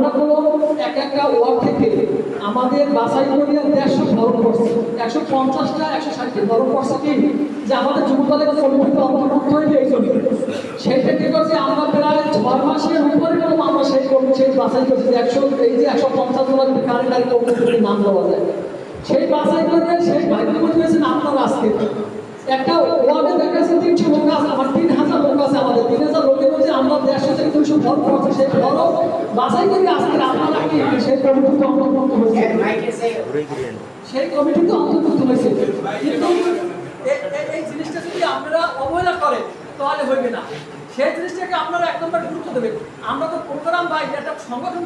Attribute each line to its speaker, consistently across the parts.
Speaker 1: আমরা কোনো এক একটা ওয়ার্ড থেকে আমাদের বাছাই করিয়া দেড়শো ধরন করছে। একশো পঞ্চাশটা, একশো ষাটটি ধরন করছে কি? যে আমাদের যুবদলের কমিটিতে অন্তর্ভুক্ত হইবে এই জন্য সেইটা কি করছে, আমরা প্রায় ছয় মাসের উপরে কোনো আমরা সেই কমিটি সেই বাছাই করছি যে একশো, এই যে একশো পঞ্চাশ জনের কারে কারে কমিটিতে নাম দেওয়া যায়। সেই বাছাই করে, সেই ভাগ্য হয়েছেন আপনারা আজকে। একটা তাহলে হইবে না। সেই জিনিসটাকে আপনারা এক গুরুত্ব আমরা তো প্রোগ্রাম একটা সংগঠন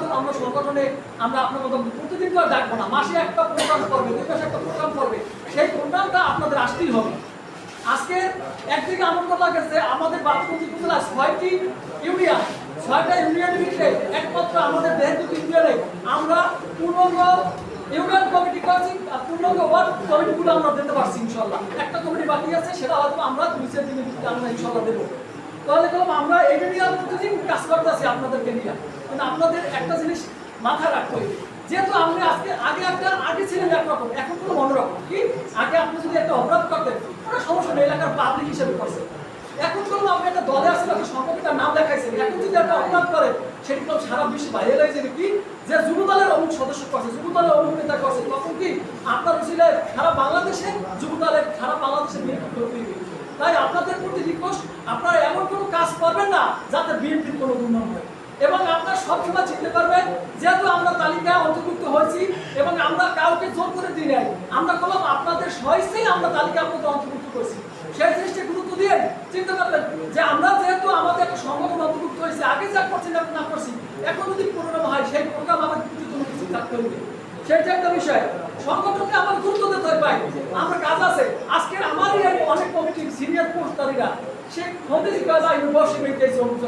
Speaker 1: তো আমরা সংগঠনে আমরা আপনার মতো না। মাসে একটা প্রোগ্রাম করবে একটা প্রোগ্রাম করবে। সেই প্রোগ্রামটা আপনাদের আসতেই হবে। আজকে একদিকে আনন্দ লাগেছে আমাদের বাপুজি উপজেলা ছয়টি ইউনিয়ন, ছয়টা ইউনিয়নের ভিতরে একমাত্র আমাদের দেহদুত ইউনিয়নে আমরা পূর্ণাঙ্গ ইউনিয়ন কমিটি করছি, আর পূর্ণাঙ্গ ওয়ার্ড কমিটিগুলো আমরা দিতে পারছি ইনশাল্লাহ। একটা কমিটি বাকি আছে, সেটা হয়তো আমরা দুই চার দিনের ভিতরে আমরা ইনশাল্লাহ দেবো। তাহলে কলম আমরা এটা নিয়ে প্রতিদিন কাজ করতেছি আপনাদেরকে নিয়ে। কিন্তু আপনাদের একটা জিনিস মাথায় রাখতে হবে যেহেতু আপনি আজকে, আগে একটা, আগে ছিলেন একরকম এখন কোনো অন্যরকম। কি? আগে আপনি যদি একটা অপরাধ করতেন, কোনো সমস্যা নেই, এলাকার পাবলিক হিসেবে করছেন। এখন কোনো আপনি একটা দলে আসলে একটা সংগঠনের নাম দেখাইছেন। এখন যদি একটা অপরাধ করে সেটি তো সারা বিশ্বে বাইরে হয়ে যাবে। কি? যে যুব দলের অমুক সদস্য করছে, যুব দলের অমুক নেতা করছে, তখন কি আপনার ছিল সারা বাংলাদেশে যুব দলের, সারা বাংলাদেশে তাই আপনাদের প্রতি রিকোয়েস্ট আপনারা এমন কোনো কাজ করবেন না যাতে বিএনপির কোনো দুর্নাম হয়। এবং আপনারা সবসময় চিনতে পারবেন, যেহেতু আমরা তালিকায় অন্তর্ভুক্ত হয়েছি এবং আমরা কাউকে জোর করে দিই নাই, আমরা কলম আপনাদের সহিতেই আমরা তালিকা আপনাদের অন্তর্ভুক্ত করেছি। সেই জিনিসটা গুরুত্ব দিয়ে চিন্তা করবেন যে আমরা যেহেতু আমাদের একটা সংগঠন অন্তর্ভুক্ত হয়েছে, আগে যা করছি না করছি, এখন যদি পুরোনো হয়, সেই প্রোগ্রাম আমাদের কিছু কিছু থাকতে হবে। সেটা একটা বিষয়, সংগঠনকে আমার গুরুত্ব দিতে হয় ভাই। আমার কাজ আছে। আজকে আমারই অনেক কমিটি সিনিয়র পোস্টারিরা, সে খন্দেজি কাজ আমি বসে বেরিয়েছি অমুক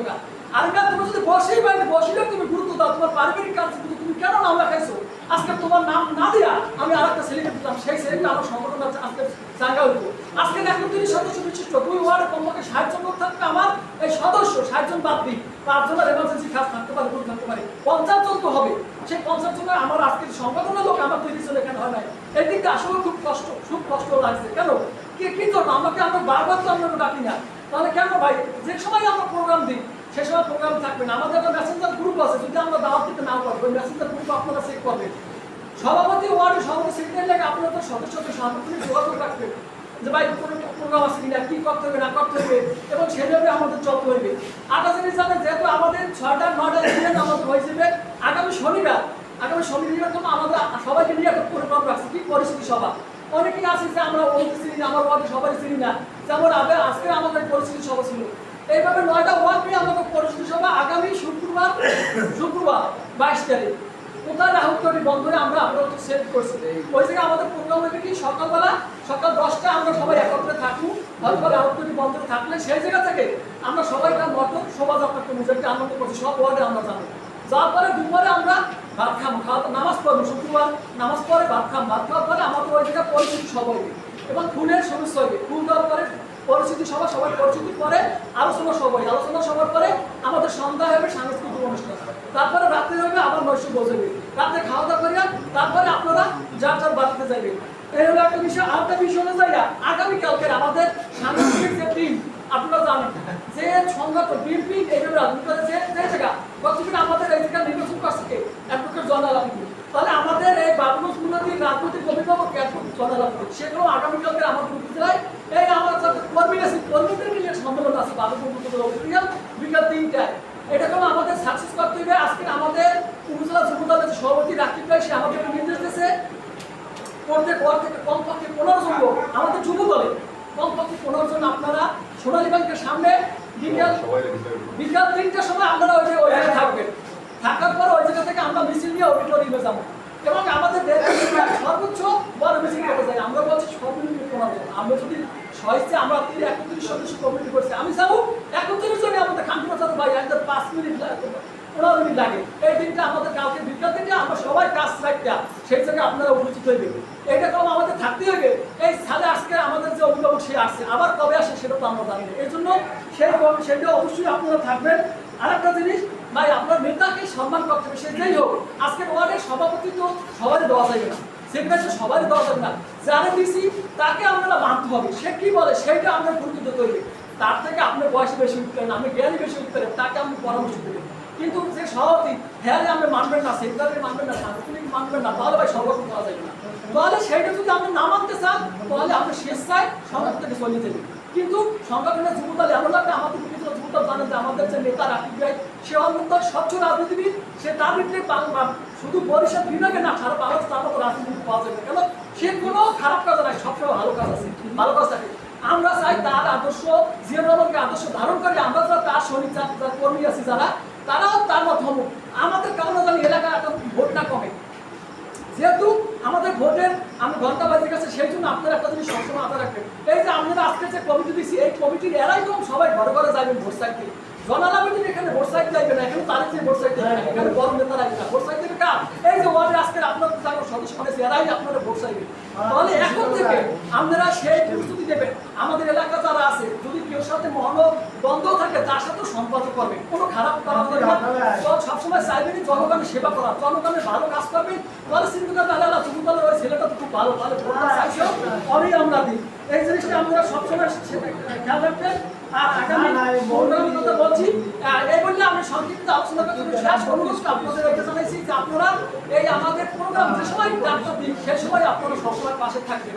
Speaker 1: আর না তুমি যদি বসেই বাইরে বসে তুমি গুরুত্ব দাও, তোমার পারিবারিক কাজ তুমি কেন নাম লেখাইছো আজকে তোমার নাম না দিয়া আমি আর একটা ছেলেকে দিতাম। সেই ছেলেটা আমার সংগঠন আছে, আজকে জায়গা হইব। আজকে দেখো তিনি সদস্য বিশিষ্ট। দুই ওয়ার্ডে কমপক্ষে সাহায্য করতে থাকবে আমার এই সদস্য, ষাট জন বাদ দিই পাঁচজনের এমার্জেন্সি কাজ থাকতে পারে, ভুল থাকতে পারে। পঞ্চাশ জন তো হবে। সেই পঞ্চাশ জনের আমার আজকের সংগঠনের লোক, আমার তৈরি জন এখানে হয় নাই। এই দিকটা আসলে খুব কষ্ট খুব কষ্ট লাগছে। কেন? কে, কি জন্য? আমাকে আমরা বারবার তো আমরা ডাকি না। তাহলে কেন ভাই? যে সময় আমরা প্রোগ্রাম দিই সে সময় প্রোগ্রাম থাকবে না। আমাদের একটা মেসেঞ্জার গ্রুপ আছে, যদি আমরা দাওয়াত দিতে নাও পারব মেসেঞ্জার গ্রুপ আপনারা চেক করবেন। সভাপতি ওয়ার্ডের সভাপতি সেক্রেটারি লাগে আপনারা তো সদস্যদের সাংগঠনিক যোগাযোগ রাখবেন যে ভাই প্রোগ্রাম আছে কিনা, কি করতে হবে, না করতে হবে, এবং সেভাবে আমাদের চলতে হবে আটা জিনিস যেহেতু আমাদের ছয়টা, নয়টা ইভেন্ট আমাদের হয়ে যাবে আগামী শনিবার আগামী শনিবার জন্য আমাদের সবাইকে নিয়ে একটা প্রোগ্রাম রাখছি। কি পরিস্থিতি সভা অনেকেই আছে যে আমরা ওই চিনি না, আমার ওয়ার্ডে সবাই চিনি না। যেমন আগে, আজকে আমাদের পরিস্থিতি সভা ছিল। এইভাবে নয়টা ওয়ার্ড নিয়ে আমাদের পরিস্থিতি সভা আগামী শুক্রবার শুক্রবার বাইশ তারিখ। কোথায় রাহুলকটি বন্ধনে আমরা আপনারা তো সেভ করছি। ওই জায়গায় আমাদের প্রোগ্রাম হবে কি? সকালবেলা, সকাল দশটা আমরা সবাই একত্রে থাকব। হয়তো রাহুলকটি বন্ধনে থাকলে সেই জায়গা থেকে আমরা সবাই তার মতো শোভাযাত্রা করব, যেটা আনন্দ করছি সব ওয়ার্ডে আমরা যাব যাওয়ার পরে দুপুরে আমরা ভাত খাব খাওয়া নামাজ পড়ব, শুক্রবার নামাজ পরে ভাত খাব, ভাত খাওয়ার পরে আমাদের ওই জায়গায় সব হবে। এবং ফুলের সমস্যা হবে। ফুল দেওয়ার পরে পরিস্থিতি সভা সবাই পরিস্থিতি পরে, আলোচনা সবাই আলোচনা সবার পরে আমাদের সন্ধ্যা হবে সাংস্কৃতিক অনুষ্ঠান। তারপরে রাত্রে হবে আবার নৈশ বসবে রাতে খাওয়া দাওয়া করিয়া তারপরে আপনারা যার যার বাড়িতে যাবেন এই হলো একটা বিষয়। আর একটা বিষয় হলো জায়গা আগামীকালকের আমাদের সাংস্কৃতিক যে টিম আপনারা জানেন, যে সংগঠন, বিএনপি এইভাবে রাজনীতি করে, যে যে জায়গা কতদিন আমাদের এই জায়গা নির্বাচন করছে অ্যাডভোকেট জনালাম তাহলে আমাদের এই বাবুগঞ্জগুলোতে রাজনৈতিক অভিভাবক জনালাম সেগুলো আগামীকালকে আমাদের উপজেলায় এই আমার সাথে কর্মী আছে কর্মীদের নিয়ে সম্মেলন উপজেলা বিকাল তিনটায় এটা কোনো আমাদের সাকসেস করতে হবে আজকে আমাদের উপজেলা যুবদলের যে সভাপতি রাকিব ভাই সে আমাদেরকে নির্দেশ দিয়েছে প্রত্যেক ওয়ার্ড থেকে কমপক্ষে পনেরো জন লোক আমাদের যুব দলে কমপক্ষে পনেরো জন আপনারা সোনালী ব্যাংকের সামনে বিকাল বিকাল তিনটার সময় আপনারা ওই ওই জায়গায় থাকবেন থাকার পর ওই জায়গা থেকে আমরা মিছিল নিয়ে অডিটোরিয়ামে যাব। এবং আমাদের সর্বোচ্চ বড় মিছিল করতে আমরা বলছি সর্বনিম্ন পনেরো আমরা যদি সহিচ্ছে আমরা তিন, একত্রিশ সদস্য কমিটি করছি, আমি যাব একত্রিশ জনে আমাদের খানপুর সাথে ভাই একদম পাঁচ মিনিট লাগবে পনেরো মিনিট লাগে। এই দিনটা আমাদের কালকে বিকাল থেকে আমরা সবাই কাজ সাইডটা সেই জায়গায় আপনারা উপস্থিত হইবে এইটা কম আমাদের থাকতে হবে। এই সালে আজকে আমাদের যে অভিভাবক সে আসছে, আবার কবে আসে সেটা তো আমরা জানি এই জন্য সেই সেটা অবশ্যই আপনারা থাকবেন। আরেকটা জিনিস, ভাই, আপনার নেতাকে সম্মান করতে হবে সে যেই হোক। আজকের ওয়ার্ডের সভাপতি তো সবারই দেওয়া যাবে না সেক্রেটারি সবারই দেওয়া যাবে না। যারা দিছি, তাকে আপনারা মানতে হবে। সে কি বলে সেটা আমরা গুরুত্ব তৈরি তার থেকে আপনার বয়স বেশি উঠতেন আপনি জ্ঞানী বেশি উঠতেন তাকে আপনি পরামর্শ দেবেন। কিন্তু যে সভাপতি হ্যাঁ আপনি মানবেন না সেক্রেটারি মানবেন না সাংগঠনিক মানবেন না, তাহলে ভাই সর্বস্ব দেওয়া যাবে না। তাহলে সেইটা যদি আপনি না মানতে চান, তাহলে আপনি স্বেচ্ছায় সংগঠন থেকে চলে যেতে কিন্তু সংগঠনের যুবদল এমন লাগবে আমাদের বিভিন্ন যুবদল জানেন যে আমাদের যে নেতা রাকিব ভাই, সে অন্তত স্বচ্ছ রাজনীতিবিদ, সে তার ভিতরে শুধু বরিশাল বিভাগে না, সারা বাংলাদেশ তার মতো রাজনীতি পাওয়া যাবে কেন? সে কোনো খারাপ কাজ নাই, সবসময় ভালো কাজ আছে, ভালো কাজ থাকে। আমরা চাই তার আদর্শ জিয়ানগরকে আদর্শ ধারণ করে আমরা তার সৈনিক কর্মী আছি যারা তারাও তার হব আমাদের কারণে জানি এলাকায় এখন ভোট না কমে। যেহেতু আমাদের ভোটের আমি ঘণ্টা বাজে গেছে সেই জন্য আপনারা একটা জিনিস সবসময় আদা রাখবেন। এই যে আপনারা আজকে যে কমিটি দিচ্ছি এই কমিটির এরাই তো সবাই ঘরে ঘরে যাবেন ভোট চাইতে। জনালাবেন এখানে ভোট সাইড যাইবে না, এখানে তারিখ যে ভোট সাইড এখানে বড় নেতা লাগবে না। ভোট এই যে ওয়ার্ডে তাহলে এখন থেকে আপনারা সেই প্রস্তুতি দেবেন আমাদের এলাকা যারা আছে, যদি কেউ সাথে মহল দ্বন্দ্ব থাকে, তার সাথে সম্পর্ক করবে কোনো খারাপ যাবে সবসময় চাইবেন জনগণের সেবা করা জনগণের ভালো কাজ করবেন। তাহলে সিন্ধুকা দাদা তুমি ওই ছেলেটা খুব ভালো, তাহলে ভোটটা আমরা দিই। এই জিনিসটা আমরা সবসময় খেয়াল রাখবেন। আগামী প্রোগ্রামের কথা বলছি। এই বললে আমি সংক্ষিপ্ত আলোচনা করতে শেষ অনুরোধ আপনাদের রেখে জানাইছি যে আপনারা এই আমাদের প্রোগ্রাম যে সময় ডাক্তার দিন সে সময় আপনারা সবসময় পাশে থাকবেন।